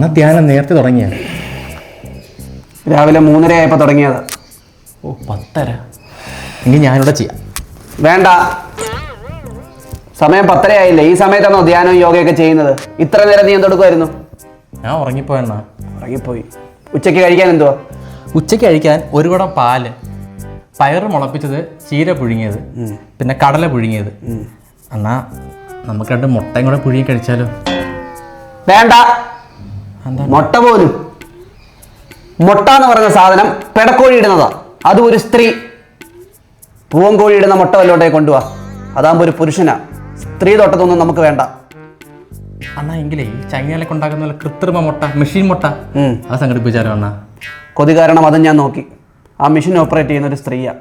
അണ്ണ ധ്യാനം നേരത്തെ തുടങ്ങിയ? രാവിലെ മൂന്നര ആയപ്പോൾ തുടങ്ങിയത്. ഓ പത്തര. ഇനി ഞാനിവിടെ ചെയ്യാം. വേണ്ട. സമയം പത്തര ആയില്ലേ? ഈ സമയത്താണോ ധ്യാനവും യോഗയൊക്കെ ചെയ്യുന്നത്? ഇത്ര നേരം നീ എന്തെടുക്കുമായിരുന്നു ഞാൻ ഉറങ്ങിപ്പോയെന്നാ ഉറങ്ങിപ്പോയി. ഉച്ചയ്ക്ക് കഴിക്കാൻ എന്തുവാ? ഉച്ചയ്ക്ക് കഴിക്കാൻ ഒരു കുടം പാൽ പയറ് മുളപ്പിച്ചത് ചീര പുഴുങ്ങിയത് പിന്നെ കടല പുഴുങ്ങിയത്. എന്നാ നമുക്ക് രണ്ട് മുട്ടയും കൂടെ പുഴുങ്ങി കഴിച്ചാലോ? വേണ്ട. മുട്ട പോലും. മുട്ട എന്ന് പറയുന്ന സാധനം പെടക്കോഴി ഇടുന്നതാ. അതും ഒരു സ്ത്രീ. പൂവൻകോഴി ഇടുന്ന മുട്ട വല്ലോട്ടേ കൊണ്ടുപോവാ അതാകുമ്പോൾ ഒരു പുരുഷനാ. സ്ത്രീ തൊട്ടതൊന്നും നമുക്ക് വേണ്ട. അണ്ണാ എങ്കിലേ ഈ ചൈനയിലൊക്കെ ഉണ്ടാക്കുന്ന പോലെ കൃത്രിമ മുട്ട മെഷീൻ മുട്ട. അത് സംഘടിപ്പിച്ചാലോ അണ്ണാ? കൊതി കാരണം അതും ഞാൻ നോക്കി. ആ മെഷീൻ ഓപ്പറേറ്റ് ചെയ്യുന്ന ഒരു സ്ത്രീയാ.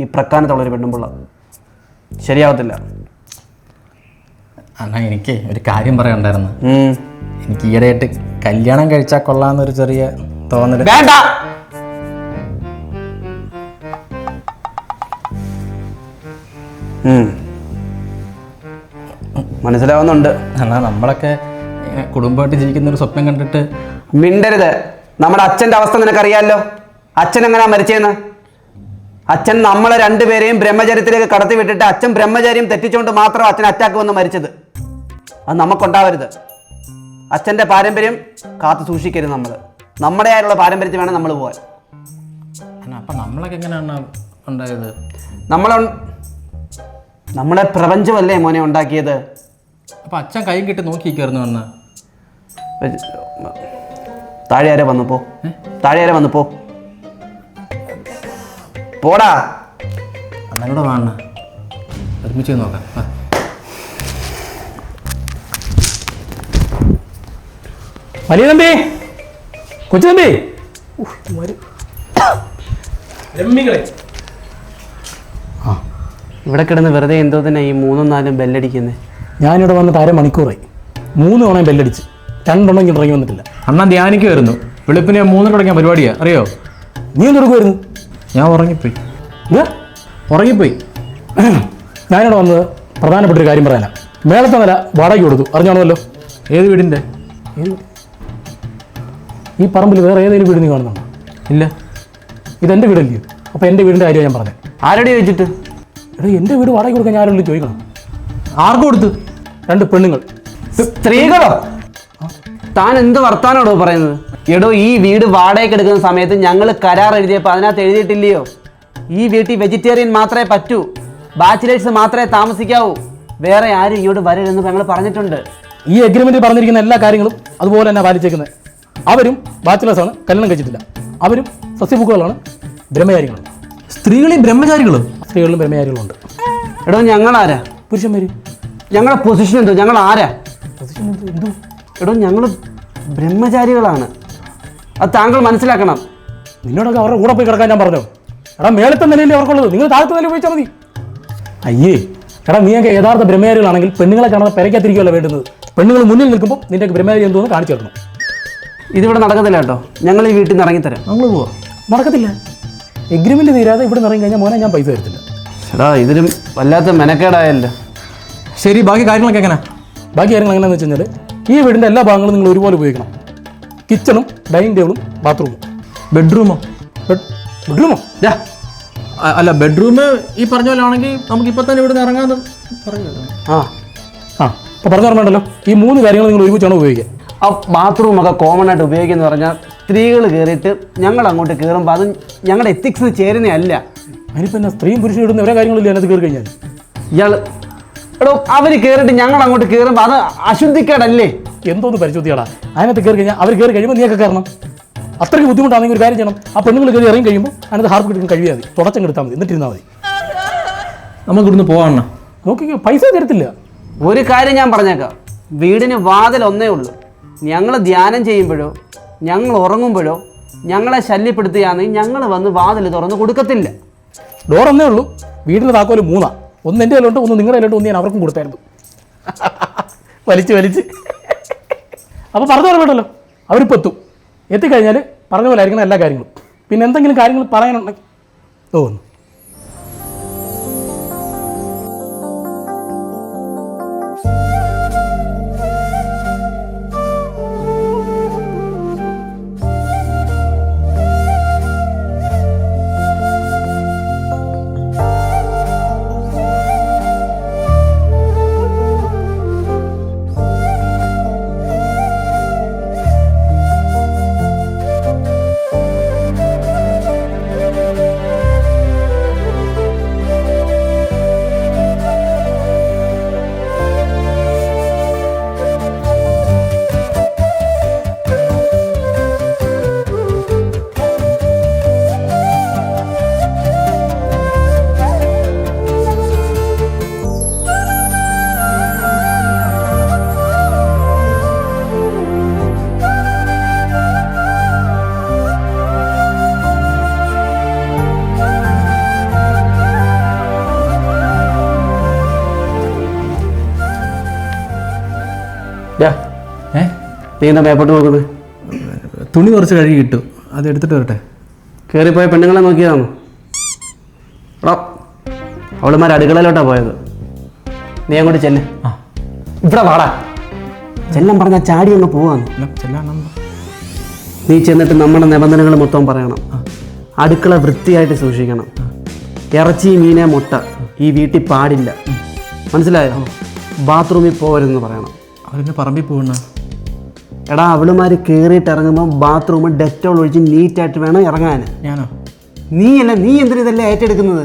ഈ പ്രക്കാനത്തുള്ള ഒരു പെണ്ണുമ്പിള്ള. ശരിയാവത്തില്ല. അണ്ണാ എനിക്ക് ഒരു കാര്യം പറയാനുണ്ടായിരുന്നു. ഉം. എനിക്ക് ഈയിടെയായിട്ട് കല്യാണം കഴിച്ചാൽ കൊള്ളാന്നൊരു ചെറിയ തോന്നൽ. വേണ്ട. മനസ്സിലാവുന്നുണ്ട്. എന്നാ നമ്മളൊക്കെ കുടുംബമായിട്ട് ജീവിക്കുന്ന ഒരു സ്വപ്നം കണ്ടിട്ട് മിണ്ടരുത്. നമ്മുടെ അച്ഛന്റെ അവസ്ഥ നിനക്കറിയാലോ? അച്ഛൻ എങ്ങനെയാ മരിച്ചേന്ന്? അച്ഛൻ നമ്മളെ രണ്ടുപേരെയും ബ്രഹ്മചര്യത്തിലേക്ക് കടത്തി വിട്ടിട്ട് അച്ഛൻ ബ്രഹ്മചര്യം തെറ്റിച്ചുകൊണ്ട് മാത്രം അച്ഛൻ അറ്റാക്ക് വന്ന് മരിച്ചത്. അത് നമുക്കുണ്ടാവരുത്. അച്ഛന്റെ പാരമ്പര്യം കാത്തു സൂക്ഷിക്കരുത് നമ്മൾ നമ്മുടെ ആയിട്ടുള്ള പാരമ്പര്യത്തിൽ വേണം നമ്മൾ പോകാൻ അണ്ണാ അപ്പം നമ്മളൊക്കെ എങ്ങനെയാണ് ഉണ്ടായത്? നമ്മളെ നമ്മളെ പ്രപഞ്ചമല്ലേ മോനെ ഉണ്ടാക്കിയത്? അപ്പം അച്ഛൻ കൈ കിട്ടി നോക്കിയിരിക്കുമായിരുന്നു അണ്ണാ താഴെ ആരെ വന്നു പോ. താഴെ ആരെ വന്നു പോ. പോടാ. അന്നോട് വാണ ഒരുമിച്ച് നോക്കാം. വലിയ തമ്പി കൊച്ചു തമ്പി. ആ ഇവിടെ കിടന്ന് വെറുതെ എന്തോ തന്നെ ഈ മൂന്നും നാലും ബെല്ലടിക്കുന്നത് ഞാനിവിടെ വന്നിട്ട് അര മണിക്കൂറായി മൂന്ന് തവണ ബെല്ലടിച്ച്. രണ്ടെണ്ണം ഇങ്ങനെ ഇറങ്ങി വന്നിട്ടില്ല. അണ്ണൻ ധ്യാനിക്കുമായിരുന്നു വെളുപ്പിന് ഞാൻ മൂന്നിന് തുടങ്ങിയ പരിപാടിയാ. അറിയോ? നീ എന്തെടുക്കുമായിരുന്നു ഞാൻ ഉറങ്ങിപ്പോയി. ഉറങ്ങിപ്പോയി. ഞാനിവിടെ വന്നത് പ്രധാനപ്പെട്ട ഒരു കാര്യം പറയാനാ. മേളത്തെ നില വാടകയ്ക്ക് കൊടുത്തു. അറിഞ്ഞാണല്ലോ. ഏത് വീടിന്റെ ഏത് ഈ പറമ്പിൽ വേറെ ഏതെങ്കിലും വീട് നീ കാണുന്നുണ്ടോ ഇല്ല. ഇതെന്റെ വീടല്ലേ? അപ്പോൾ എന്റെ വീടിന്റെ കാര്യം ഞാൻ പറഞ്ഞത് ആരുടെ ചോദിച്ചിട്ട്? എടാ എന്റെ വീട് വാടകയ്ക്ക് കൊടുക്കാൻ ഞാൻ ആരോടും ചോദിക്കണം? ആർക്ക് കൊടുത്ത്? രണ്ട് പെണ്ണുങ്ങൾ. സ്ത്രീകളോ? താൻ എന്ത് വർത്താനോടോ പറയുന്നത്? എടോ ഈ വീട് വാടകയ്ക്ക് എടുക്കുന്ന സമയത്ത് ഞങ്ങൾ കരാർ എഴുതിയപ്പോൾ അതിനകത്ത് എഴുതിയിട്ടില്ലയോ? ഈ വീട്ടിൽ വെജിറ്റേറിയൻ മാത്രമേ പറ്റൂ. ബാച്ചിലേഴ്സ് മാത്രമേ താമസിക്കാവൂ. വേറെ ആരും ഇങ്ങോട്ട് വരരുതെന്ന് ഞങ്ങൾ പറഞ്ഞിട്ടുണ്ട്. ഈ എഗ്രിമെന്റിൽ പറഞ്ഞിരിക്കുന്ന എല്ലാ കാര്യങ്ങളും അതുപോലെ തന്നെ പാലിച്ചേക്കുന്നത് അവരും ബാച്ചിലേഴ്സാണ് കല്യാണം കഴിച്ചിട്ടില്ല. അവരും സസ്യഭൂക്കുകളാണ് ബ്രഹ്മചാരികളാണ്. സ്ത്രീകളെയും ബ്രഹ്മചാരികളും? സ്ത്രീകളിലും ബ്രഹ്മചാരികളുണ്ട്. എടോ ഞങ്ങളാരാ? പുരുഷന്മാര്. ഞങ്ങളുടെ പൊസിഷൻ എന്തോ? ഞങ്ങൾ ആരാ പൊസിഷൻ എന്തോ? എടോ ഞങ്ങൾ ബ്രഹ്മചാരികളാണ്. അത് താങ്കൾ മനസ്സിലാക്കണം. നിന്നോടൊക്കെ അവരുടെ കൂടെ പോയി കിടക്കാൻ ഞാൻ പറഞ്ഞോ? എടാ മേളത്തെ നിലയിലേ അവർക്കുള്ളത്. നിങ്ങൾ താഴത്തെ നില ഉപയോഗിച്ചാൽ മതി. അയ്യേ എടാ നീയൊക്കെ യഥാർത്ഥ ബ്രഹ്മചാരികളാണെങ്കിൽ പെണ്ണുങ്ങളെ കാണാതെ പെരയ്ക്കത്തിരിക്കുകയല്ല വേണ്ടുന്നത്? പെണ്ണുങ്ങൾ മുന്നിൽ നിൽക്കുമ്പോൾ നിന്റെ ബ്രഹ്മചാരി എന്തോന്ന് കാണിച്ചു തരണം. ഇതിവിടെ നടക്കത്തില്ല കേട്ടോ. ഞങ്ങൾ ഈ വീട്ടിൽ നിന്ന് ഇറങ്ങിത്തരാം. നമ്മൾ പോവാ. നടക്കത്തില്ല. എഗ്രിമെന്റ് തീരാതെ ഇവിടെ നിന്ന് ഇറങ്ങി കഴിഞ്ഞാൽ മോനെ ഞാൻ പൈസ തരത്തില്ല. എടാ ഇതിലും വല്ലാത്ത മെനക്കേടായല്ലോ. ശരി ബാക്കി കാര്യങ്ങളൊക്കെ എങ്ങനെ? ബാക്കി കാര്യങ്ങൾ എങ്ങനെയാണെന്ന് വെച്ച് കഴിഞ്ഞാൽ ഈ വീടിന്റെ എല്ലാ ഭാഗങ്ങളും നിങ്ങൾ ഒരുപോലെ ഉപയോഗിക്കണം. കിച്ചണും ഡൈനിങ് ടേബിളും ബാത്റൂമും ബെഡ്റൂമോ ബെഡ് ബെഡ്റൂമോ ഡാ, അല്ല ബെഡ്റൂം ഈ പറഞ്ഞ പോലെ ആണെങ്കിൽ നമുക്ക് ഇപ്പം തന്നെ ഇവിടെ ഇറങ്ങാമെന്ന് പറയുമല്ലോ. ആ. ആ അപ്പോൾ പറഞ്ഞു പറഞ്ഞല്ലോ ഈ മൂന്ന് കാര്യങ്ങൾ നിങ്ങൾ ഒരുമിച്ചാണ് ഉപയോഗിക്കുക? ആ ബാത്റൂം ഒക്കെ കോമൺ ആയിട്ട് ഉപയോഗിക്കുന്ന പറഞ്ഞാൽ സ്ത്രീകൾ കയറിയിട്ട് ഞങ്ങൾ അങ്ങോട്ട് കയറുമ്പോൾ അത് ഞങ്ങളുടെ എത്തിക്സിന് ചേരുന്നതല്ല. അതിനിപ്പോൾ എന്നാ സ്ത്രീയും പുരുഷനും ഇടുന്ന ഒരേ കാര്യങ്ങളില്ല അതിനകത്ത് കയറി കഴിഞ്ഞാൽ ഇയാൾ എടോ അവർ കയറിയിട്ട് ഞങ്ങൾ അങ്ങോട്ട് കയറുമ്പോൾ അത് അശുദ്ധിക്കേടല്ലേ? എന്തോന്ന് പരിശോധിക്കടാ അതിനകത്ത് കയറി കഴിഞ്ഞാൽ അവർ കയറി കഴിയുമ്പോൾ നീയൊക്കെ കയറണം അത്രയ്ക്ക് ബുദ്ധിമുട്ടാണെങ്കിൽ ഒരു കാര്യം ചെയ്യണം. ആ പെണ്ണുങ്ങൾ കയറി ഇറങ്ങി കഴിയുമ്പോൾ അതിനകത്ത് ഹാർപ്പ് കിട്ടും കഴിയാ മതി തുടച്ചങ്ങ് എടുത്താൽ മതി. എന്നിട്ടിരുന്നാൽ മതി. നമുക്ക് ഇവിടുന്ന് നോക്കിക്കോ പൈസ തരത്തില്ല. ഒരു കാര്യം ഞാൻ പറഞ്ഞേക്കാം. വീടിന് വാതിൽ ഒന്നേ ഉള്ളൂ. ഞങ്ങൾ ധ്യാനം ചെയ്യുമ്പോഴോ ഞങ്ങൾ ഉറങ്ങുമ്പോഴോ ഞങ്ങളെ ശല്യപ്പെടുത്തുകയാണെങ്കിൽ ഞങ്ങൾ വന്ന് വാതിൽ തുറന്ന് കൊടുക്കത്തില്ല. ഡോർ ഒന്നേ ഉള്ളൂ. വീട്ടിൽ താക്കോൽ മൂന്നാ. ഒന്ന് എന്റെ കയ്യിലുണ്ട് ഒന്ന് നിങ്ങളുടെ കയ്യിലുണ്ട് ഒന്ന് ഞാൻ അവർക്കും കൊടുത്തായിരുന്നു. വലിച്ച് വലിച്ച്. അപ്പോൾ പറഞ്ഞു പറഞ്ഞല്ലോ അവരിപ്പോൾ എത്തും. എത്തിക്കഴിഞ്ഞാൽ പറഞ്ഞ പോലെ ആയിരിക്കണം എല്ലാ കാര്യങ്ങളും. പിന്നെ എന്തെങ്കിലും കാര്യങ്ങൾ പറയാനുണ്ടെങ്കിൽ തോന്നുന്നു നീ എന്താ മേപ്പോട്ട് നോക്കുന്നത്? തുണി കുറച്ച് കഴുകി കിട്ടു അത് എടുത്തിട്ട് വരട്ടെ. കയറിപ്പോയ പെണ്ണുങ്ങളെ നോക്കിയതാണോ? എടാ അവളുമാർ അടുക്കളയിലോട്ടാ പോയത്. നീ അങ്ങോട്ട് ചെല്ല്. ആ. ഇവിടെ വാടാ. ചെല്ലം പറഞ്ഞ ചാടി അങ്ങ് പോവാന്ന്. നീ ചെന്നിട്ട് നമ്മുടെ നിബന്ധനകൾ മൊത്തം പറയണം. അടുക്കള വൃത്തിയായിട്ട് സൂക്ഷിക്കണം. ഇറച്ചി മീനെ മുട്ട ഈ വീട്ടിൽ പാടില്ല. മനസ്സിലായോ? ബാത്റൂമിൽ പോകരുതെന്ന് പറയണം. അവരെന്നെ പറമ്പിൽ പോകുന്ന എടാ അവളുമാർ കയറിയിട്ട് ഇറങ്ങുമ്പോൾ ബാത്റൂം ഡെറ്റോൾ ഒഴിച്ച് നീറ്റായിട്ട് വേണം ഇറങ്ങാൻ ഞാനോ? നീ അല്ല നീ എന്തിനാ ഇതല്ലേ ഏറ്റെടുക്കുന്നത്?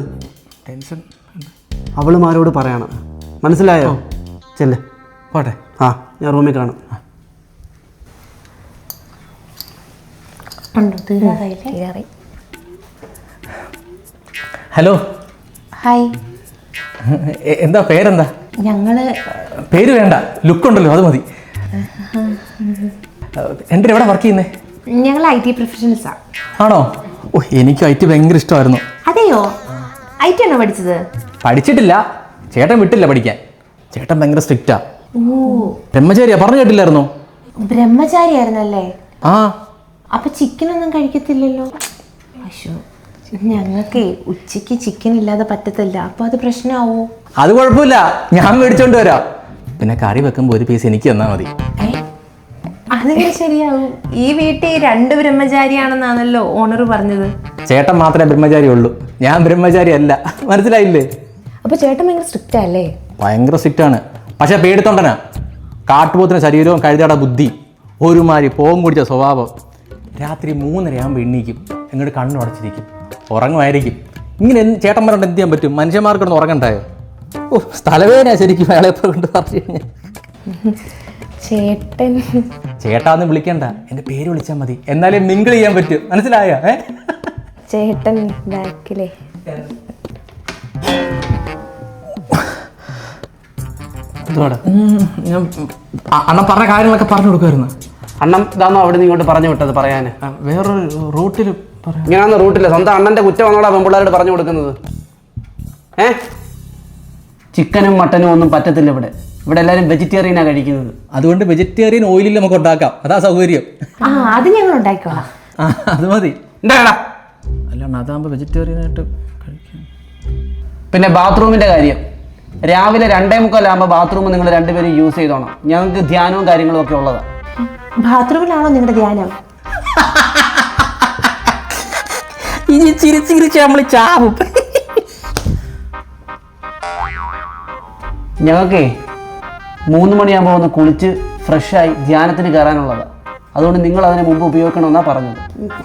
ടെൻഷൻ. അവളുമാരോട് പറയണം. മനസ്സിലായോ? ചെല്ല്. പോട്ടെ. ആ ഞാൻ റൂമിൽ കാണും. ഹലോ? ഹായ് എന്താ പേരെന്താ? ഞങ്ങൾ പേര് വേണ്ട. ലുക്ക് ഉണ്ടല്ലോ അത് മതി. എന്റെ എവിടെ വർക്ക് ചെയ്യുന്നേ? ഞങ്ങൾ ഐ ടി പ്രൊഫഷണൽസാ ആണോ? ഓ എനിക്ക് ഐ ടി ഭയങ്കര ഇഷ്ടമായിരുന്നു. അതെയോ? ഐ ടി ആണോ പഠിച്ചത്? പഠിച്ചിട്ടില്ല. ചേട്ടൻ വിട്ടില്ല പഠിക്കാൻ. ചേട്ടൻ ഭയങ്കര സ്ട്രിക്റ്റാ ഓ ബ്രഹ്മചാരിയാ? പറഞ്ഞു കേട്ടില്ലായിരുന്നോ? ബ്രഹ്മചാരിയായിരുന്നല്ലേ? ആ. അപ്പൊ ചിക്കൻ ഒന്നും കഴിക്കത്തില്ലല്ലോ? അശോ ഞങ്ങൾക്ക് ഉച്ചയ്ക്ക് ചിക്കൻ ഇല്ലാതെ പറ്റത്തില്ല. അപ്പൊ അത് പ്രശ്നമാവോ? അത് കുഴപ്പമില്ല. ഞാൻ മേടിച്ചോണ്ട് വരാം. പിന്നെ കറി വെക്കുമ്പോൾ ഒരു പീസ് എനിക്ക് തന്നാൽ മതി? അതെങ്ങനെ ശരിയാവും? ഈ വീട്ടിൽ രണ്ട് ബ്രഹ്മചാരിയാണെന്നാണല്ലോ ഓണർ പറഞ്ഞത്. ചേട്ടൻ മാത്രമേ ബ്രഹ്മചാരി ഉള്ളൂ. ഞാൻ ബ്രഹ്മചാരി അല്ല. മനസ്സിലായില്ലേ? അപ്പൊ ചേട്ടൻ ഭയങ്കര സ്ട്രിക്റ്റ് അല്ലേ ഭയങ്കര ആണ്. പക്ഷെ പേടിത്തൊണ്ടനാ. കാട്ടുപോത്തിന് ശരീരവും കഴുതയുടെ ബുദ്ധി ഒരുമാതിരി പോം കുടിച്ച സ്വഭാവം. രാത്രി മൂന്നരയാകുമ്പോൾ എണ്ണീക്കും എന്നിട്ട് കണ്ണു അടച്ചിരിക്കും ഉറങ്ങുമായിരിക്കും. ഇങ്ങനെ ചേട്ടന്മാരോട് എന്ത് ചെയ്യാൻ പറ്റും? മനുഷ്യന്മാർക്കൊന്ന് ഉറങ്ങണ്ടായോ? ഓ സ്ഥലവേദന ശരിക്കും അയാളെ കൊണ്ട് പറഞ്ഞു? കഴിഞ്ഞാൽ ചേട്ടൻ. ചേട്ടാന്ന് വിളിക്കണ്ട. എന്റെ പേര് വിളിച്ചാൽ മതി. എന്നാലേ മിങ്കിൾ ചെയ്യാൻ പറ്റും. മനസ്സിലായോ? ഏ? ചേട്ടൻ ബാക്കിലെ. ഞാൻ അണ്ണൻ പറഞ്ഞ കാര്യങ്ങളൊക്കെ പറഞ്ഞു കൊടുക്കുമായിരുന്നു. അണ്ണം ഇതാണോ അവിടെ നിന്ന് ഇങ്ങോട്ട് പറഞ്ഞു വിട്ടത് പറയാൻ വേറൊരു റൂട്ടിൽ ഇങ്ങനെയാണെന്ന് റൂട്ടില്ല. സ്വന്തം കുറ്റം കുറ്റമാണോടാ പെൺപിള്ളേരോട് പറഞ്ഞു കൊടുക്കുന്നത്? ഏ? ചിക്കനും മട്ടനും ഒന്നും പറ്റത്തില്ല ഇവിടെ. ഇവിടെ എല്ലാവരും വെജിറ്റേറിയനാണ് കഴിക്കുന്നത്. അതുകൊണ്ട് വെജിറ്റേറിയൻ ഓയിലിൽ നമുക്ക് ഉണ്ടാക്കാം. അതാ സൗകര്യം. ആ അത് ഞങ്ങൾ ഉണ്ടാക്കിക്കോളാം. ആ അത് മതി. എന്താടാ? അല്ലാണ്ട് അതാകുമ്പോൾ വെജിറ്റേറിയൻ ആയിട്ട് കഴിക്കാം പിന്നെ ബാത്റൂമിന്റെ കാര്യം. രാവിലെ രണ്ടേ മുക്കാലാകുമ്പോൾ ബാത്റൂം നിങ്ങൾ രണ്ടുപേരും യൂസ് ചെയ്തോണം. ഞങ്ങൾക്ക് ധ്യാനവും കാര്യങ്ങളും ഒക്കെ ഉള്ളതാണ് ബാത്റൂമിലാണോ നിങ്ങളുടെ ധ്യാനം? ഇനി ചിരിച്ചിരിച്ച് ചിരിച്ച് നമ്മൾ ചാവും. ഞങ്ങൾക്കേ മൂന്ന് മണിയാകുമ്പോൾ ഒന്ന് കുളിച്ച് ഫ്രഷായി ധ്യാനത്തിന് കയറാനുള്ളതാണ് അതുകൊണ്ട് നിങ്ങൾ അതിന് മുമ്പ് ഉപയോഗിക്കണമെന്നാണ് പറഞ്ഞത്.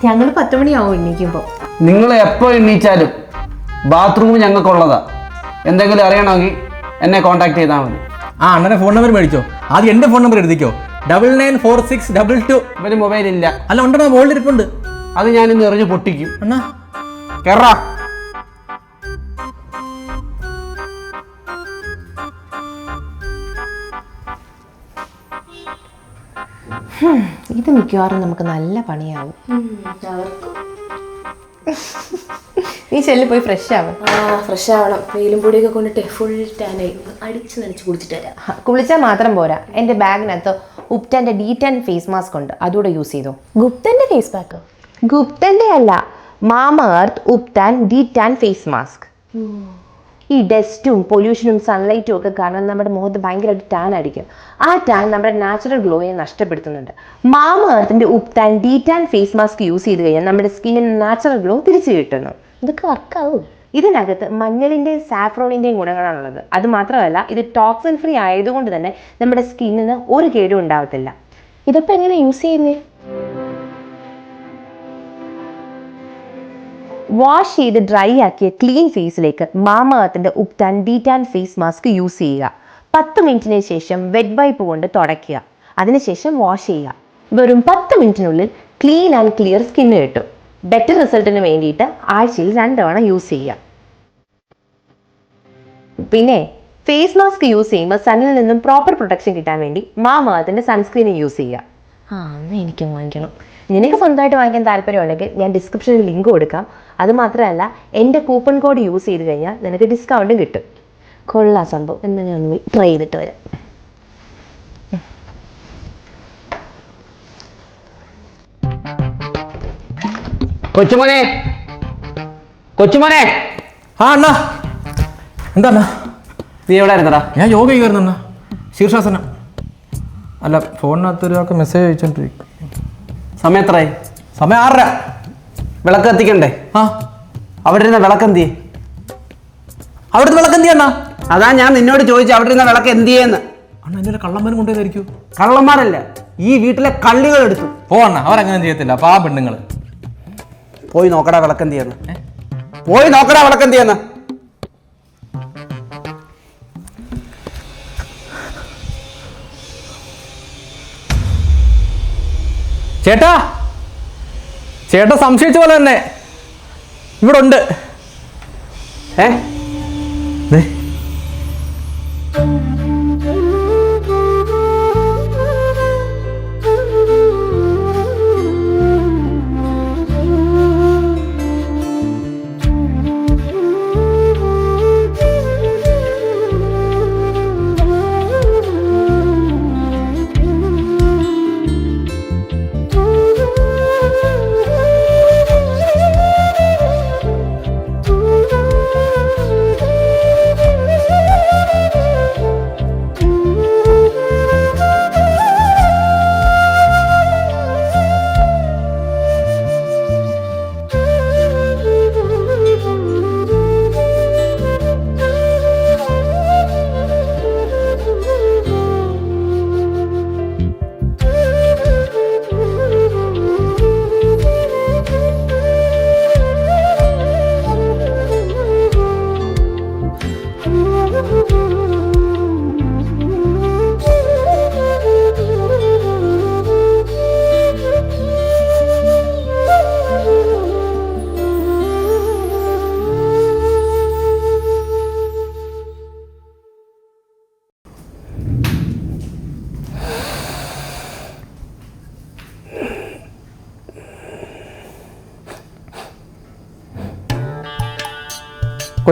ഞങ്ങൾ പത്ത് മണിയാവും എണീക്കുമ്പോൾ നിങ്ങൾ എപ്പോൾ എണ്ണീച്ചാലും ബാത്റൂം ഞങ്ങൾക്കുള്ളതാ. എന്തെങ്കിലും അറിയണമെങ്കിൽ എന്നെ കോൺടാക്ട് ചെയ്താൽ മതി. ആ അണ്ണനെ ഫോൺ നമ്പർ മേടിച്ചോ. ആദ്യം എന്റെ ഫോൺ നമ്പർ എഴുതിക്കോ. Double nine four six double two ഇവന് മൊബൈൽ ഇല്ല. അല്ല ഉണ്ടോ? മോളിൽ ഇരിപ്പുണ്ട്. അത് ഞാനിന്ന് എറിഞ്ഞ് പൊട്ടിക്കും. അണ്ണാ. കെറാ. ഇത് മിക്കവാറും നമുക്ക് നല്ല പണിയാവും. നീ ചെല്ലി പോയി ഫ്രഷ് ആവും ആ ഫ്രഷ് ആവണം വെയിലും പൊടിയൊക്കെ കൊണ്ടിട്ട് ഫുൾ ടാനായി അടിച്ച് നനച്ച് കുളിച്ചിട്ട് വരാം. കുളിച്ചാൽ മാത്രം പോരാ. എന്റെ ബാഗിനകത്ത് ഉപ്റ്റാന്റെ ഡി ടെൻ ഫേസ് മാസ്ക് ഉണ്ട്. അതുകൂടെ യൂസ് ചെയ്തു. ഗുപ്തന്റെ ഫേസ് പാക്ക് ഗുപ്തന്റെ അല്ല. Mamaearth Ubtan D tan face mask ഈ ഡസ്റ്റും പൊല്യൂഷനും സൺലൈറ്റും ഒക്കെ കാരണം നമ്മുടെ മുഖത്ത് ഭയങ്കരമായിട്ട് ടാൻ അടിക്കും ആ ടാൻ നമ്മുടെ നാച്ചുറൽ ഗ്ലോയെ നഷ്ടപ്പെടുത്തുന്നുണ്ട്. Mama എർത്തിന്റെ Ubtan D tan face mask use ചെയ്ത് കഴിഞ്ഞാൽ നമ്മുടെ സ്കിന്നിന് നാച്ചുറൽ ഗ്ലോ തിരിച്ചു കിട്ടുന്നു. ഇതൊക്കെ വർക്കാവും ഇതിനകത്ത് മഞ്ഞളിന്റെയും സാഫ്രോണിന്റെയും ഗുണങ്ങളാണുള്ളത് അത് മാത്രമല്ല ഇത് ടോക്സിൻ ഫ്രീ ആയതുകൊണ്ട് തന്നെ നമ്മുടെ സ്കിന്നിന് ഒരു കേടും ഉണ്ടാവത്തില്ല. ഇതിപ്പോൾ എങ്ങനെ യൂസ് ചെയ്യുന്നേ? വാഷ് ചെയ്ത് ഡ്രൈ ആക്കിയ clean ഫേസിലേക്ക് mama Ubtan D tan face mask use ചെയ്യുക. പത്ത് മിനിറ്റിന് ശേഷം വെഡ് വൈപ്പ് കൊണ്ട് തുടയ്ക്കുക. അതിനുശേഷം വാഷ് ചെയ്യുക. വെറും പത്ത് മിനിറ്റിനുള്ളിൽ ക്ലീൻ ആൻഡ് ക്ലിയർ സ്കിന്ന് കിട്ടും. ബെറ്റർ റിസൾട്ടിന് വേണ്ടിയിട്ട് ആഴ്ചയിൽ രണ്ട് യൂസ് ചെയ്യുക. പിന്നെ ഫേസ് മാസ്ക് യൂസ് ചെയ്യുമ്പോൾ സണ്ണിൽ നിന്നും പ്രോപ്പർ പ്രൊട്ടക്ഷൻ കിട്ടാൻ വേണ്ടി മാമ സൺസ്ക്രീനും യൂസ് ചെയ്യുക. ആ എനിക്കും വാങ്ങിക്കണം. നിനക്ക് സ്വന്തമായിട്ട് വാങ്ങിക്കാൻ താല്പര്യമുണ്ടെങ്കിൽ ഞാൻ ഡിസ്ക്രിപ്ഷനിൽ ലിങ്ക് കൊടുക്കാം. അതുമാത്രമല്ല എന്റെ കൂപ്പൺ കോഡ് യൂസ് ചെയ്ത് കഴിഞ്ഞാൽ നിനക്ക് ഡിസ്കൗണ്ടും കിട്ടും. കൊള്ളാം സംഭവം. എന്നാൽ ഒന്ന് ട്രൈ ചെയ്തിട്ട് വരാം. കൊച്ചുമോനെ. കൊച്ചുമോനെ. ആ അണ്ണാ. എന്താ അണ്ണാ നീ എവിടെ ആയിരുന്നടാ? ഞാൻ യോഗ ചെയ്യുമായിരുന്നു അണ്ണാ ശീർഷാസനം. അല്ല ഫോണിനകത്തൊരാൾക്ക് മെസ്സേജ് അയച്ചോണ്ടിരിക്കും സമയം എത്രയായി? സമയം ആറര. വിളക്ക് കത്തിക്കണ്ടേ? ആ. അവിടെ ഇരുന്ന വിളക്ക് എന്തിയെ? അവിടുത്തെ വിളക്ക് എന്ത് അണ്ണാ? അതാ ഞാൻ നിന്നോട് ചോദിച്ചു അവിടെ ഇരുന്ന വിളക്ക് എന്തിയെന്ന്? അണ്ണ എന്നെ കള്ളന്മാരും കൊണ്ടുപോയതായിരിക്കും കള്ളന്മാരല്ല? ഈ വീട്ടിലെ കള്ളികൾ എടുത്തു. പോ അണ്ണ അവരങ്ങനെ ചെയ്യത്തില്ല. അപ്പൊ ആ പെണ്ണുങ്ങൾ പോയി നോക്കടാ വിളക്ക് എന്തിയെന്ന്. പോയി നോക്കടാ വിളക്ക് ചേട്ടാ ചേട്ട സംശയിച്ച പോലെ തന്നെ. ഇവിടുണ്ട്. ഏ?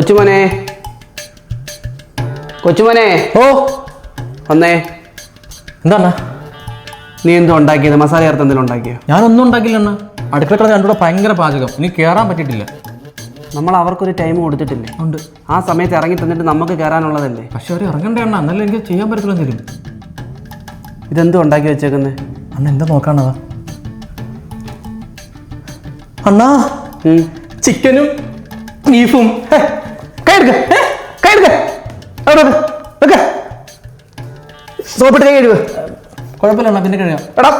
കൊച്ചുമോനെ. കൊച്ചുമോനെ. ഓ. വന്നേ. എന്താ അണ്ണാ നീ എന്തോ ഉണ്ടാക്കിയത്? മസാല ചേർത്ത് എന്തെങ്കിലും ഉണ്ടാക്കിയോ? ഞാനൊന്നും ഉണ്ടാക്കില്ല അണ്ണാ അടുക്കള കിടന്ന് രണ്ടുകൂടെ ഭയങ്കര പാചകം. ഇനി കയറാൻ പറ്റിയിട്ടില്ല. നമ്മൾ അവർക്കൊരു ടൈം കൊടുത്തിട്ടില്ലേ? ഉണ്ട്. ആ സമയത്ത് ഇറങ്ങി തന്നിട്ട് നമുക്ക് കയറാനുള്ളതല്ലേ പക്ഷെ അവർ ഇറങ്ങണ്ടേ അണ്ണ? എന്നാലും എനിക്ക് ചെയ്യാൻ പറ്റത്തില്ല തരും ഇതെന്തോ ഉണ്ടാക്കി വെച്ചേക്കുന്നത് അണ്ണ എന്താ നോക്കാണതാ അണ്ണാ. ചിക്കനും ബീഫും. കൈയെടുക്ക. കൈയെടുക്ക. അവിടെ വെക്ക. സോപ്പിട്ട് കൈ കഴുവ് കുഴപ്പമില്ല പിന്നെ കഴിയാം എടാ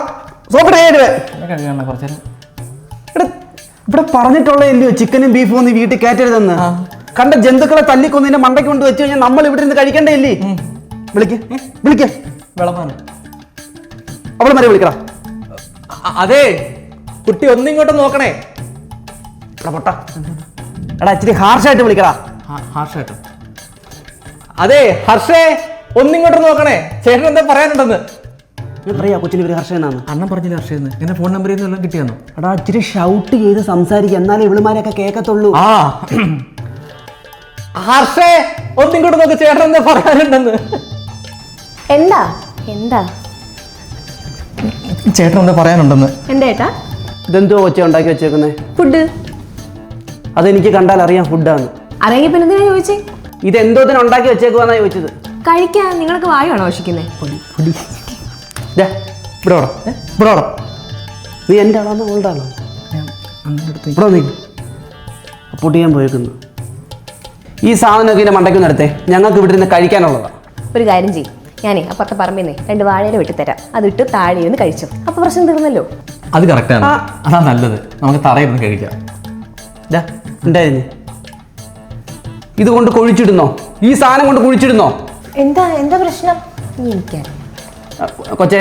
സോപ്പിട്ട് കൈ കഴുവ് പിന്നെ കഴിയാം കുറച്ച് ഇവിടെ പറഞ്ഞിട്ടുള്ള ഇല്ലയോ ചിക്കനും ബീഫും ഒന്നും വീട്ടിൽ കയറ്റരുതെന്ന്? കണ്ട ജന്തുക്കളെ തല്ലിക്കൊന്നതിന്റെ മണ്ടയ്ക്ക് കൊണ്ട് വെച്ച് കഴിഞ്ഞാൽ നമ്മൾ ഇവിടെ നിന്ന് കഴിക്കണ്ടേ ഇല്ലേ? വിളിക്ക്. വിളിക്ക. വിളപ്പാണ് അവൾ മതി വിളിക്കടാ. അതെ. കുട്ടി ഒന്നിങ്ങോട്ട് നോക്കണേ. എടാ പൊട്ട. എടാ ഇച്ചിരി ഹാർഷായിട്ട് വിളിക്കടാ. ഹാർഷായിട്ട്. അതെ ഹർഷേ ഒന്നിങ്ങോട്ട് നോക്കണേ. ചേട്ടൻ എന്താ പറയാനുണ്ടെന്ന്? പറയാ കൊച്ചിന് ഇവർ ഹർഷനാണ് അണ്ണൻ പറഞ്ഞില്ല ഹർഷേന്ന് എന്റെ ഫോൺ നമ്പർ നിന്ന് എല്ലാം കിട്ടിയെന്നു? എടാ ഇച്ചിരി ഷൗട്ട് ചെയ്ത് സംസാരിക്കുക എന്നാലേ ഇവളുമാരെയൊക്കെ കേൾക്കത്തുള്ളൂ ആ. ഹർഷേ ഒന്നിങ്ങോട്ട് നോക്ക് ചേട്ടൻ എന്താ പറയാനുണ്ടെന്ന്. എന്താ? എന്താ? ചേട്ടൻ എന്താ പറയാനുണ്ടെന്ന്? എന്താ ഏട്ടാ? ഇതെന്തോ കൊച്ചെ ഉണ്ടാക്കി വെച്ചേക്കുന്നേ. ഫുഡ്. അതെനിക്ക് കണ്ടാൽ അറിയാം ഫുഡാണ് അറിയെങ്കിൽ പിന്നെ എന്തിനാ ചോദിച്ചേ? ഇതെന്തോ ഇതിന് ഉണ്ടാക്കി വെച്ചേക്കുവാന്നാ ചോദിച്ചത്. കഴിക്കാൻ നിങ്ങൾക്ക് വായുവാണോ ആവശ്യിക്കുന്നത് ദേ, ഇവിടെ വാടാ. ഏ, ഇവിടെ വാടാ. നീ എന്റെ ആളാണോ അവളുടെ ആളാണോ ഇവിടെ നീ പൊട്ടിയാൻ പോയേക്കുന്നു. ഈ സാധനമൊക്കെ ഒക്കെ മണ്ടയ്ക്ക് എടുത്തേ. ഞങ്ങൾക്ക് ഇവിടെ നിന്ന് കഴിക്കാനുള്ളതാ. ഒരു കാര്യം ചെയ്യും. ഞാനേ അപ്പുറത്തെ പറമ്പിന്നേ രണ്ട് വാഴയില വെട്ടിത്തരാം അതിട്ട് താഴെ ഇരുന്ന് കഴിച്ചു. അപ്പൊ പ്രശ്നം തീർന്നല്ലോ. അത് കറക്റ്റാണ് അതാ നല്ലത്. നമുക്ക് തറയിരുന്ന് കഴിക്കാം. ദാ, ഉണ്ടായിരുന്നു ഇത് കൊണ്ട് കുഴിച്ചിടുന്നോ? ഈ സാധനം കൊണ്ട് കുഴിച്ചിടുന്നോ? എന്താ എന്താ പ്രശ്നം? കൊച്ചേ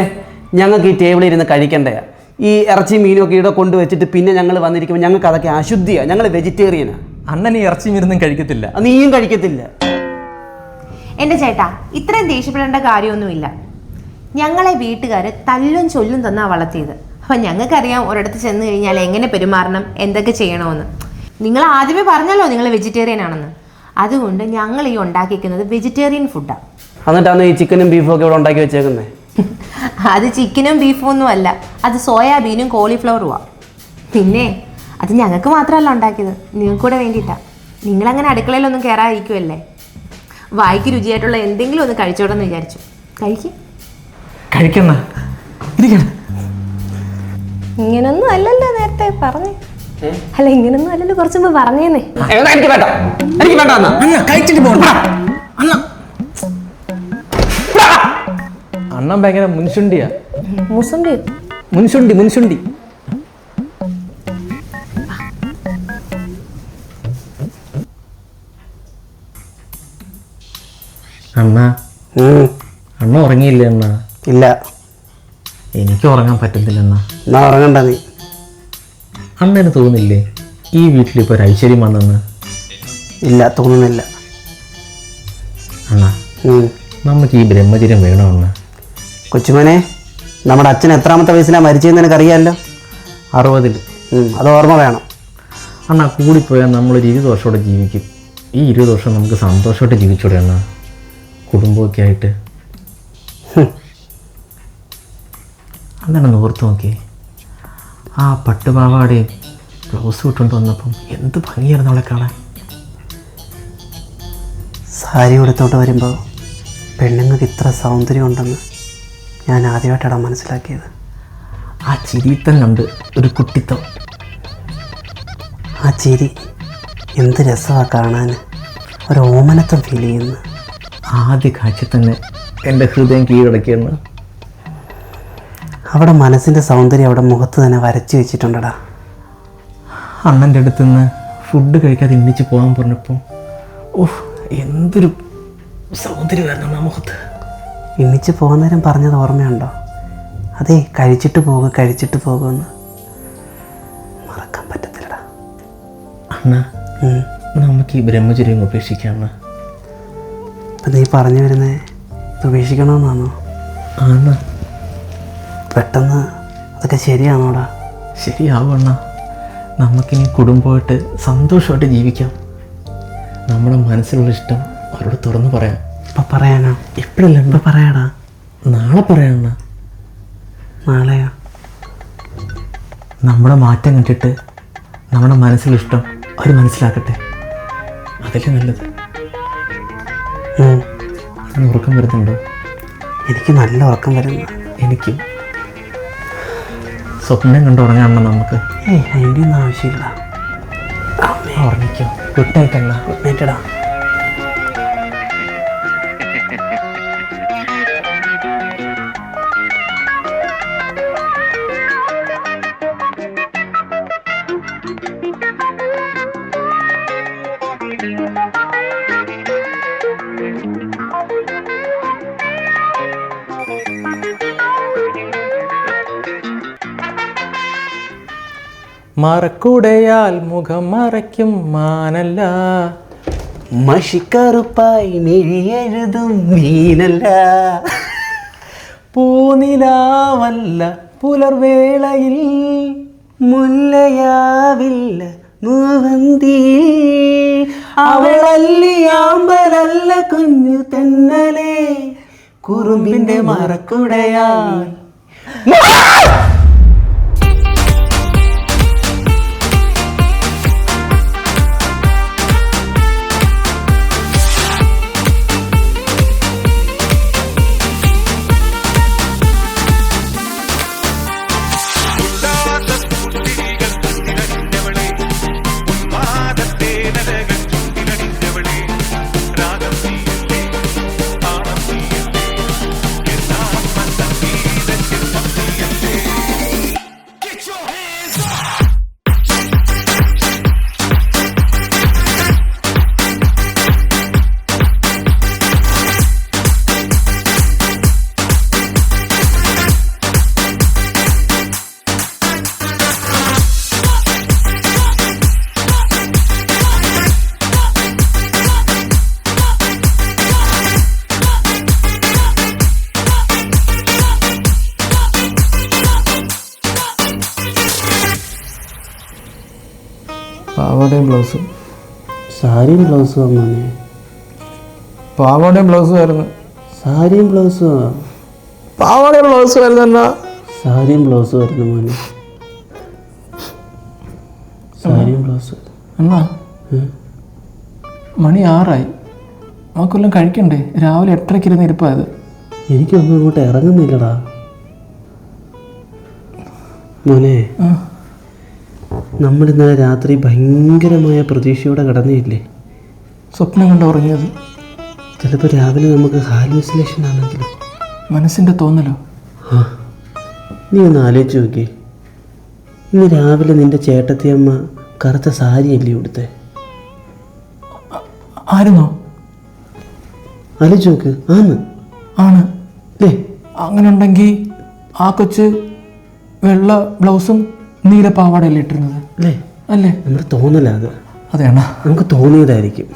ഞങ്ങൾക്ക് ഈ ടേബിളിൽ ഇരുന്ന് കഴിക്കണ്ടയാ ഈ ഇറച്ചി മീനും ഒക്കെ ഇവിടെ കൊണ്ടുവച്ചിട്ട് പിന്നെ ഞങ്ങൾ വന്നിരിക്കുമ്പോൾ ഞങ്ങൾക്ക് അതൊക്കെ അശുദ്ധിയാണ് ഞങ്ങൾ വെജിറ്റേറിയനാ അണ്ണൻ ഈ ഇറച്ചി മീനൊന്നും കഴിക്കത്തില്ല. നീയും കഴിക്കത്തില്ല. എന്റെ ചേട്ടാ ഇത്രയും ദേഷ്യപ്പെടേണ്ട കാര്യമൊന്നുമില്ല. ഞങ്ങളെ വീട്ടുകാർ തല്ലും ചൊല്ലും തന്നാ വളർത്തിയത്. അപ്പൊ ഞങ്ങൾക്കറിയാം ഒരിടത്ത് ചെന്ന് കഴിഞ്ഞാൽ എങ്ങനെ പെരുമാറണം എന്തൊക്കെ ചെയ്യണമെന്ന്. നിങ്ങൾ ആദ്യമേ പറഞ്ഞല്ലോ നിങ്ങൾ വെജിറ്റേറിയൻ ആണെന്ന്. അതുകൊണ്ട് ഞങ്ങൾ ഈ ഉണ്ടാക്കിക്കുന്നത് വെജിറ്റേറിയൻ ഫുഡാണ് എന്നിട്ടാണ് ഈ ചിക്കനും ബീഫും ഒക്കെ ഇവിടെ ഉണ്ടാക്കി വെച്ചേക്കുന്നത് അത് ചിക്കനും ബീഫും ഒന്നും അല്ല. അത് സോയാബീനും കോളിഫ്ലവറും കോളിഫ്ലവറുമാണ് പിന്നെ അത് ഞങ്ങൾക്ക് മാത്രമല്ല ഉണ്ടാക്കിയത്. നിങ്ങൾക്ക് കൂടെ വേണ്ടിയിട്ടാണ് നിങ്ങളങ്ങനെ അടുക്കളയിലൊന്നും കയറാതിരിക്കുമല്ലേ വായിക്ക് രുചിയായിട്ടുള്ള എന്തെങ്കിലും ഒന്ന് കഴിച്ചോടെന്ന് വിചാരിച്ചു. കഴിക്കും. ഇരിക്കണം ഇങ്ങനൊന്നും അല്ലല്ലോ നേരത്തെ പറഞ്ഞേ. അല്ല ഇങ്ങനൊന്നും അല്ലല്ലോ കുറച്ച് മുമ്പ് പറഞ്ഞേന്നേ. എനിക്ക് വേണ്ട. എനിക്ക് വേണ്ട കഴിച്ചിട്ട് പോകണ്ട അണ്ണൻ ഭയങ്കര മുൻശുണ്ടിയാ മുസുണ്ടി. മുൻശുണ്ടി മുൻശുണ്ടി അണ്ണ. ഉം, അണ്ണ ഉറങ്ങിയില്ല അണ്ണ? ഇല്ല. എനിക്ക് ഉറങ്ങാൻ പറ്റത്തില്ല അണ്ണ. ഉറങ്ങണ്ട നീ. അണ്ണന് തോന്നില്ലേ ഈ വീട്ടിൽ ഇപ്പോൾ ഒരു ഐശ്വര്യം വന്നെന്ന്? ഇല്ല തോന്നുന്നില്ല. അണ്ണാ. നമുക്ക് ഈ ബ്രഹ്മചര്യം വേണോ അണ്ണ? കൊച്ചുമോനെ നമ്മുടെ അച്ഛൻ എത്രാമത്തെ വയസ്സിലാണ് മരിച്ചതെന്ന് നിനക്കറിയാമല്ലോ അറുപതിൽ. അത് ഓർമ്മ വേണം. അണ്ണ കൂടിപ്പോയാൽ നമ്മളൊരു ഇരുപത് വർഷമോടെ ജീവിക്കും. ഈ ഇരുപത് വർഷം നമുക്ക് സന്തോഷമായിട്ട് ജീവിച്ചൂടെ അണ്ണ? കുടുംബമൊക്കെ ആയിട്ട്. അണ്ണനെ ഓർത്ത് നോക്കിയേ. ആ പട്ടുപാവാടയും ബ്ലൗസ് ഇട്ടുകൊണ്ട് വന്നപ്പം എന്ത് ഭംഗിയായിരുന്നു അവളെ കാണാൻ. സാരി ഉടുത്തോട്ട് വരുമ്പോൾ പെണ്ണുങ്ങൾക്ക് ഇത്ര സൗന്ദര്യം ഉണ്ടെന്ന് ഞാൻ ആദ്യമായിട്ടാണ് മനസ്സിലാക്കിയത്. ആ ചിരിയിൽ തന്നെ ഉണ്ട് ഒരു കുട്ടിത്തം. ആ ചിരി എന്ത് രസമാണ് കാണാൻ. ഒരു ഓമനത്വം ഫീൽ ചെയ്യുന്നു. ആദ്യ കാഴ്ച തന്നെ എന്റെ ഹൃദയം കീഴടക്കിയെന്ന് അവിടെ മനസ്സിന്റെ സൗന്ദര്യം അവിടെ മുഖത്ത് തന്നെ വരച്ചു വെച്ചിട്ടുണ്ടടാ. അണ്ണന്റെ അടുത്ത് നിന്ന് ഫുഡ് കഴിക്കാതെ എണ്ണിച്ച് പോകാൻ പറഞ്ഞപ്പോൾ ഓഹ് എന്തൊരു സൗന്ദര്യമായിരുന്നു ആ മുഖത്ത്. എണ്ണിച്ച് പോകാൻ നേരം പറഞ്ഞത് ഓർമ്മയുണ്ടോ? അതെ കഴിച്ചിട്ട് പോകുക കഴിച്ചിട്ട് പോകുമെന്ന്. മറക്കാൻ പറ്റത്തില്ലടാ. അണ്ണ നമുക്ക് ഈ ബ്രഹ്മചര്യം ഉപേക്ഷിക്കാം അണ്ണ. അപ്പം നീ പറഞ്ഞു വരുന്നേ ഉപേക്ഷിക്കണമെന്നാണോ? അണ്ണ പെട്ടെന്ന് അതൊക്കെ ശരിയാണോടാ? ശരിയാവണ്ണ നമുക്കിനി കുടുംബമായിട്ട് സന്തോഷമായിട്ട് ജീവിക്കാം. നമ്മുടെ മനസ്സിലുള്ള ഇഷ്ടം അവരോട് തുറന്നു പറയാം. ഇപ്പം പറയാനാ? എപ്പോഴല്ല? ഇപ്പം പറയാടാ. നാളെ പറയാണ നാളെയാ? നമ്മുടെ മാറ്റം കണ്ടിട്ട് നമ്മുടെ മനസ്സിലുള്ള ഇഷ്ടം അവർ മനസ്സിലാക്കട്ടെ. അതല്ലേ നല്ലത്. ഉറക്കം വരുന്നുണ്ടോ? എനിക്ക് നല്ല ഉറക്കം വരുന്നു. എനിക്ക്. സ്വപ്നം കണ്ടു ഉറങ്ങാണോ നമുക്ക്. ഏയ് അതിന്റെ ഒന്നും ആവശ്യമില്ല. ഉറങ്ങിക്കോ. ഗുഡ് നൈറ്റ് അണ്ണ. നേറ്റടാ മറക്കുടയാൽ മുഖം മറയ്ക്കും മാനല്ല. മഷിക്കറുപ്പായി നെഴിയെഴുതും മീനല്ല. പൂനിലാവല്ല പുലർവേളയിൽ മുല്ലയാവില്ല മൂവന്തി അവളല്ലിയാമ്പലല്ല കുഞ്ഞു തെന്നലേ. കുറുമ്പിന്റെ മറക്കുടയാൽ ബ്ലൗസും മോനെ പാവാടയും ബ്ലൗസും ആയിരുന്നു. സാരിയും ബ്ലൗസും? പാവാടയും ബ്ലൗസ് ആയിരുന്നു എന്നാ സാരിയും ബ്ലൗസും ആയിരുന്നു മോനെ. സാരിയും ബ്ലൗസ്. എന്നാ മണി ആറായി. നമുക്കെല്ലാം കഴിക്കണ്ടേ? രാവിലെ എട്ടരയ്ക്ക് ഇരുന്ന് ഇരിപ്പായത് എനിക്കൊന്നും ഇങ്ങോട്ട് ഇറങ്ങുന്നില്ലടാ. മോനെ നമ്മൾ ഇന്നലെ രാത്രി ഭയങ്കരമായ പ്രതീക്ഷയോടെ കിടന്നില്ലേ? സ്വപ്നം കൊണ്ട് ഉറങ്ങിയത്. ചിലപ്പോൾ രാവിലെ നമുക്ക് ഹാലുസിലേഷൻ ആണെങ്കിലും മനസ്സിന്റെ തോന്നലോ? ആ നീ ഒന്ന് ആലോചിച്ച് നോക്കി ഇന്ന് രാവിലെ നിന്റെ ചേട്ടത്തിയമ്മ കറുത്ത സാരിയല്ലേ ഇവിടുത്തെ ആയിരുന്നോ ആലോചിച്ച് നോക്ക് ആന്ന്. ആണ്. അല്ലേ അങ്ങനെ ഉണ്ടെങ്കിൽ ആ കൊച്ച് വെള്ള ബ്ലൗസും നീല പാവാടയല്ലേ ഇട്ടിരുന്നത്? അല്ലേ അല്ലേ? നമ്മുടെ തോന്നലാ അത്. അതെ അണ്ണാ. നമുക്ക് തോന്നിയതായിരിക്കും.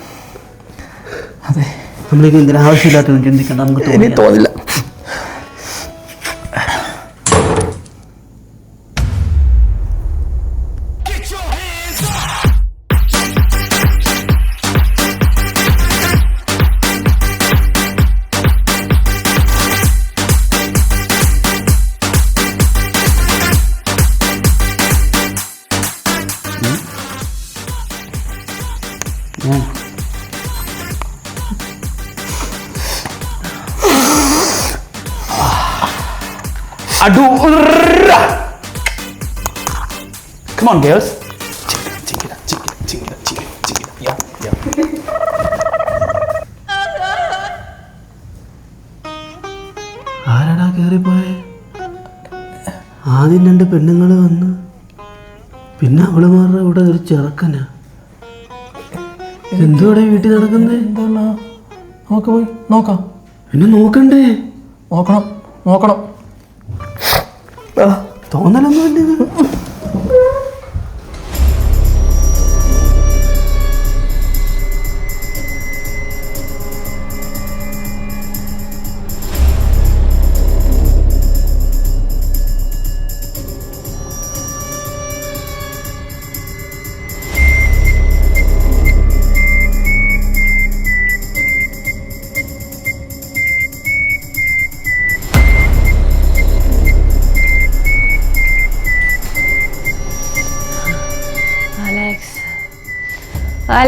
അതെ. നമ്മളിത് എന്തിനാ ചിന്തിക്കണം നമുക്ക് തോന്നി തോന്നില്ല. On, girls. ആരാടാ കയറിപ്പോയെ ആദ്യം രണ്ട് പെണ്ണുങ്ങൾ വന്ന് പിന്നെ അവൾ മാറ ഇവിടെ ഒരു ചെറുക്കനാ. എന്തുവാടെ വീട്ടിൽ നടക്കുന്നേ? എന്താണ് നമുക്ക് പോയി നോക്കാം. പിന്നെ നോക്കണ്ടേ? നോക്കണം നോക്കണം. തോന്നലൊന്നും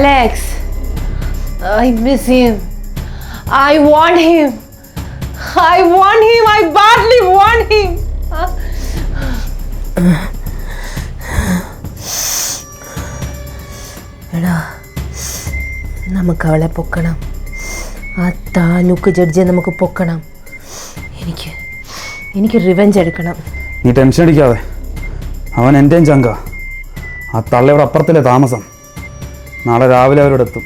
Alex. I miss him. I want him. I want him. I badly want him. എടാ നമുക്ക് അവളെ പൊക്കണം ആ താലൂക്ക് ജഡ്ജിയെ നമുക്ക് പൊക്കണം എനിക്ക് എനിക്ക് റിവെഞ്ച് എടുക്കണം നീ ടെൻഷൻ അടിക്കാതെ അവൻ എന്റെയും ചങ്ക ആ തള്ളയുടെ അപ്പുറത്തിലെ താമസം നാളെ രാവിലെ അവരോട് എത്തും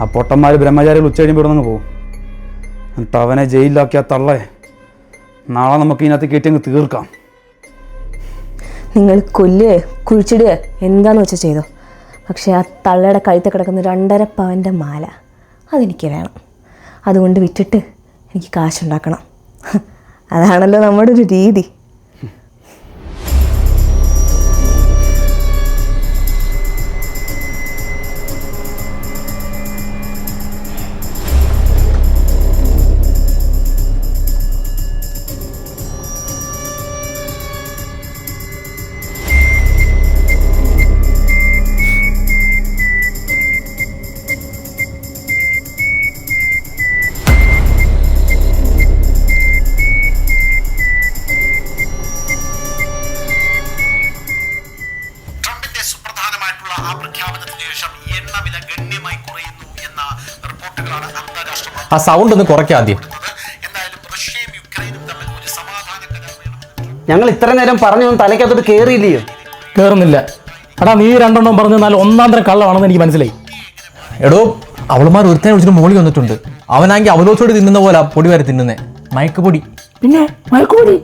ആ പൊട്ടന്മാർ ബ്രഹ്മചാരികൾ ഉച്ച കഴിയുമ്പോൾ ഇവിടെ നിന്ന് പോകും എന്നിട്ട് അവനെ ജയിലിലാക്കിയാൽ തള്ളേ. നാളെ നമുക്ക് ഇതിനകത്ത് കയറ്റി അങ്ങ് തീർക്കാം. നിങ്ങൾ കൊല്ലുക കുഴിച്ചിടുക എന്താണെന്ന് വെച്ചാൽ ചെയ്തോ? പക്ഷേ ആ തള്ളയുടെ കഴുത്ത് കിടക്കുന്ന രണ്ടര പവന്റെ മാല അതെനിക്ക് വേണം. അതുകൊണ്ട് വിറ്റിട്ട് എനിക്ക് കാശുണ്ടാക്കണം. അതാണല്ലോ നമ്മുടെ ഒരു രീതി. ആ സൗണ്ട് ഒന്ന് കുറയ്ക്കാം ആദ്യം. എന്തായാലും റഷ്യയും യുക്രൈനും തമ്മിൽ ഒരു സമാധാന കരാർ ഞങ്ങൾ ഇത്ര നേരം പറഞ്ഞൊന്നും തലയ്ക്കകത്തോട്ട് കയറിയില്ലയോ കയറുന്നില്ല എടാ നീ രണ്ടെണ്ണം പറഞ്ഞു നല്ല ഒന്നാം തരം കള്ളമാണെന്ന് എനിക്ക് മനസ്സിലായി. എടോ അവളുമാർ ഒരുത്തനെ വിളിച്ചിട്ട് മോളി വന്നിട്ടുണ്ട്. അവനാണെങ്കിൽ അവലോസോട് തിന്നുന്ന പോലെ പൊടി വരെ തിന്നുന്നേ. മയക്ക് പൊടി. പിന്നെ മയക്കുപൊടി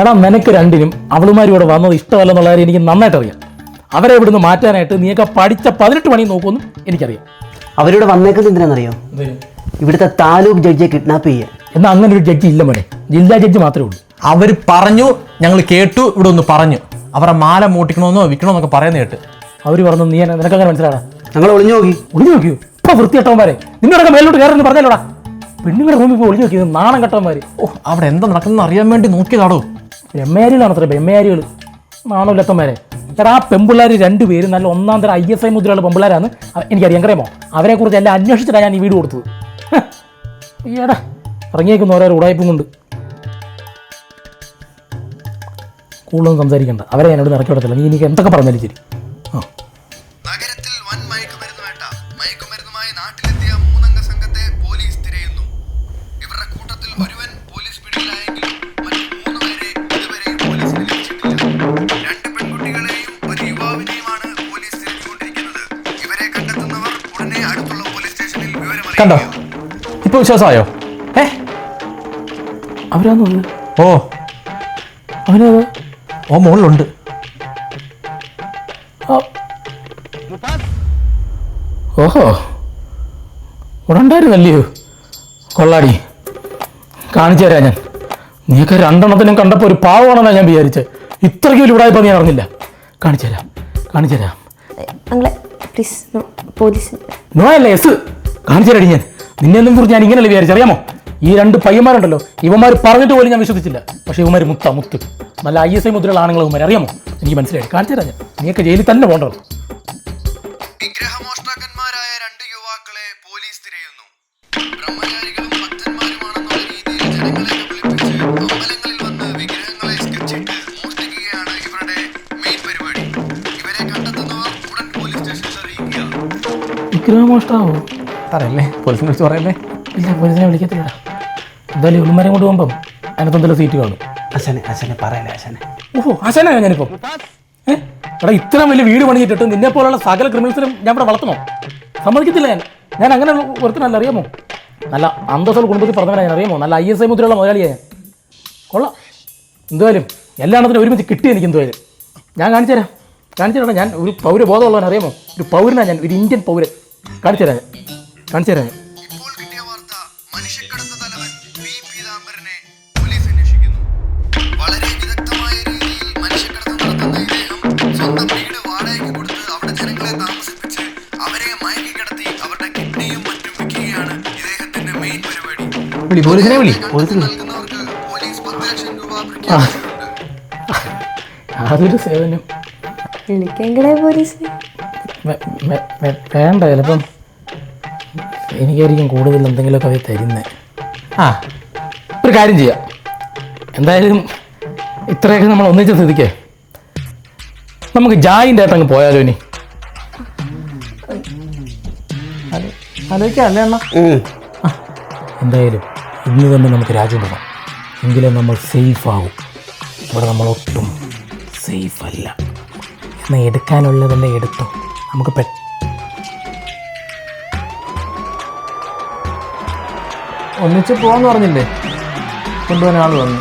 എടാ നിനക്ക് രണ്ടിനും അവളുമാർ ഇവിടെ വന്നത് ഇഷ്ടമല്ലെന്നുള്ള കാര്യം എനിക്ക് നന്നായിട്ട് അറിയാം അവരെ ഇവിടുന്ന് മാറ്റാനായിട്ട് നീയൊക്കെ പഠിച്ച പതിനെട്ട് മണി നോക്കുമെന്നും എനിക്കറിയാം. അവരോട് വന്നേക്കുന്നത് എന്തിനാണെന്നറിയോ? ഇവിടുത്തെ താലൂക്ക് ജഡ്ജിയെ കിഡ്നാപ്പ് ചെയ്യുക എന്നാൽ അങ്ങനെ ഒരു ജഡ്ജി ഇല്ല മോനെ. ജില്ലാ ജഡ്ജി മാത്രമേ ഉള്ളൂ. അവർ പറഞ്ഞു ഞങ്ങൾ കേട്ടു ഇവിടെ ഒന്ന് പറഞ്ഞു. അവരുടെ മാല മൂട്ടിക്കണമെന്നോ വിൽക്കണമെന്നൊക്കെ പറയുന്ന കേട്ട്. അവർ പറഞ്ഞു നീ എന്നെ- നിനക്കങ്ങനെ മനസ്സിലാടാ ഞങ്ങൾ ഒളിഞ്ഞു നോക്കി. ഒളിഞ്ഞു നോക്കിയോ ഇപ്പൊ വൃത്തിയട്ടവന്മാരെ നിന്നോടൊക്കെ മേലോട്ട് കയറുന്നു പറഞ്ഞല്ലോടാ പെണ്ണുങ്ങളുടെ ഭൂമി പോയി ഒളിഞ്ഞു നോക്കിയത് നാണം കെട്ടവന്മാര്. ഓ അവിടെ എന്താ നടക്കുന്നത് അറിയാൻ വേണ്ടി നോക്കിയതാടോ. ബെമ്മയാരികളാണ് അത്ര ബെമ്മയാരികൾ നാണമില്ലത്തന്മാരെ എടാ പെമ്പിള്ളേർ രണ്ടുപേരും നല്ല ഒന്നാം തരം ഐ എസ് ഐ മുദ്രയുള്ള പെമ്പിള്ളേരാണ്. എനിക്കറിയാം അറിയാമോ? അവരെക്കുറിച്ച് എല്ലാം അന്വേഷിച്ചിട്ടാണ് ഞാൻ ഈ വീട് കൊടുത്തത്. ഹ്. ഈയെടാ ഇറങ്ങിയേക്കുന്ന ഓരോ ഉടായ്പും കൊണ്ട്. കൂടുതലൊന്നും സംസാരിക്കണ്ട. അവരെ ഞാൻ ഇവിടെ വിടത്തില്ല. നീ എനിക്ക് എന്തൊക്കെ പറഞ്ഞാലും ശരി. ആ. കണ്ടോ? ഇപ്പോൾ വിശ്വാസമായോ? ഏ? അവരാന്ന് തോന്നുന്നു ഓ. അവനത്? ഓ മുകളിലുണ്ട്. ഓഹോ. ഇവിടെ ഉണ്ടായിരുന്നല്ലയോ കൊള്ളാടി. കാണിച്ചു തരാം ഞാൻ. നീയൊക്കെ രണ്ടെണ്ണത്തിനും കണ്ടപ്പോൾ ഒരു പാവമാണെന്നാണ് ഞാൻ വിചാരിച്ചത്. ഇത്രയ്ക്ക് വലിയ ഇവിടെ ഞാൻ അറിഞ്ഞില്ല. കാണിച്ചു തരാം. കാണിച്ചു തരാം. പ്ലീസ് പോലീസ് നോ അല്ല എസ് കാണിച്ചു തരാടി ഞാൻ. നിന്നെ ഒന്നും കുറിച്ച് ഞാൻ ഇങ്ങനെയല്ല വിചാരിച്ചറിയാമോ ഈ രണ്ട് പയ്യന്മാരുണ്ടല്ലോ ഇവന്മാർ പറഞ്ഞിട്ട് പോലും ഞാൻ വിശ്വസിച്ചില്ല. പക്ഷേ ഇവന്മാർ മുത്ത മുത്ത്. നല്ല ഐ എസ് ഐ മുദ്രയുള്ള ആണുങ്ങൾ ഇവന്മാർ അറിയാമോ? എനിക്ക് മനസ്സിലായി. കാണിച്ചു തരാം ഞാൻ. നീയൊക്കെ ജയിലിൽ തന്നെ പോകണ്ടോ? വിഗ്രഹമോഷ്ടാക്കന്മാരായ രണ്ട് യുവാക്കളെ പോലീസ് തിരയുന്നു. ബ്രഹ്മചാരികളും ഭക്തന്മാരുമാണെന്നുള്ള രീതിയിൽ ജനങ്ങളെ വിളിപ്പിച്ച് അമ്പലങ്ങളിൽ വന്ന് വിഗ്രഹങ്ങളെ സ്കെച്ചിട്ട് മോഷ്ടിക്കുകയാണ് ഇവരുടെ മെയിൻ പരിപാടി. ഇവരെ കണ്ടെത്തുന്നവർ ഉടൻ പോലീസ് സ്റ്റേഷനിൽ അറിയിക്കുക വിഗ്രഹമോഷ്ടാവോ? പറയല്ലേ? പോലീസിനെ വിളിച്ച് പറയല്ലേ? ഇല്ല പോലീസിനെ വിളിക്കത്തില്ല. എന്തായാലും ഉള്ളുമരം കൊണ്ട് പോകുമ്പം അതിനകത്ത് എന്തെങ്കിലും സീറ്റ് കാണും. അച്ഛനെ അച്ഛനെ പറയല്ലേ അച്ഛനെ? ഓഹോ അച്ഛനാണ് ഞാനിപ്പോൾ ഏഹ് എടാ ഇത്ര വലിയ വീട് പണിഞ്ഞിട്ടിട്ട് നിന്നെ പോലുള്ള സകല ക്രിമിനൽസിനും ഞാൻ ഇവിടെ വളർത്തണോ? സമ്മതിക്കത്തില്ല ഞാൻ. ഞാൻ അങ്ങനെ ഒരുത്തനല്ല അറിയാമോ? നല്ല അന്തസ്സുള്ള കുടുംബത്തിൽ പറഞ്ഞാൽ ഞാൻ അറിയാമോ? നല്ല ഐ എസ് ഐ മുദ്രയുള്ള മുതലാളിയാണ് കൊള്ളാം. എന്തുവായാലും എല്ലാണത്തിനും ഒരുമിച്ച് കിട്ടി എനിക്ക് എന്തുവായാലും ഞാൻ കാണിച്ചു തരാം. കാണിച്ചു തരാം. ഞാൻ ഒരു പൗരബോധമുള്ളവൻ അറിയാമോ? ഒരു പൗരനാണ് ഞാൻ ഒരു ഇന്ത്യൻ പൗരൻ. കാണിച്ചു തരാം ഞാൻ. കാണിച്ചു തരാം വിളി പോലീസിനെ വിളി അതൊരു സേവനം പോലീസിനെ. വേണ്ട ചിലപ്പം എനിക്കായിരിക്കും കൂടുതൽ എന്തെങ്കിലുമൊക്കെ അവർ തരുന്നത് ആ ഒരു കാര്യം ചെയ്യാം. എന്തായാലും ഇത്രയൊക്കെ നമ്മൾ ഒന്നിച്ച സ്ഥിതിക്കേ നമുക്ക് ജായിന്റെ ആയിട്ട് അങ്ങ് പോയാലോ ഇനി? ആലോചിക്കാം അല്ലേ അണ്ണ. എന്തായാലും ഇന്ന് തന്നെ നമുക്ക് രാജ്യം പോകാം എങ്കിലേ നമ്മൾ സേഫ് ആകും ഇവിടെ നമ്മൾ ഒട്ടും സേഫ് അല്ല എന്നാൽ എടുക്കാനുള്ളതെല്ലാം എടുത്തോ. നമുക്ക് പെ ഒന്നിച്ച് പോവാന്ന് പറഞ്ഞില്ലേ? കൊണ്ടുപോകാൻ ആൾ വന്നു.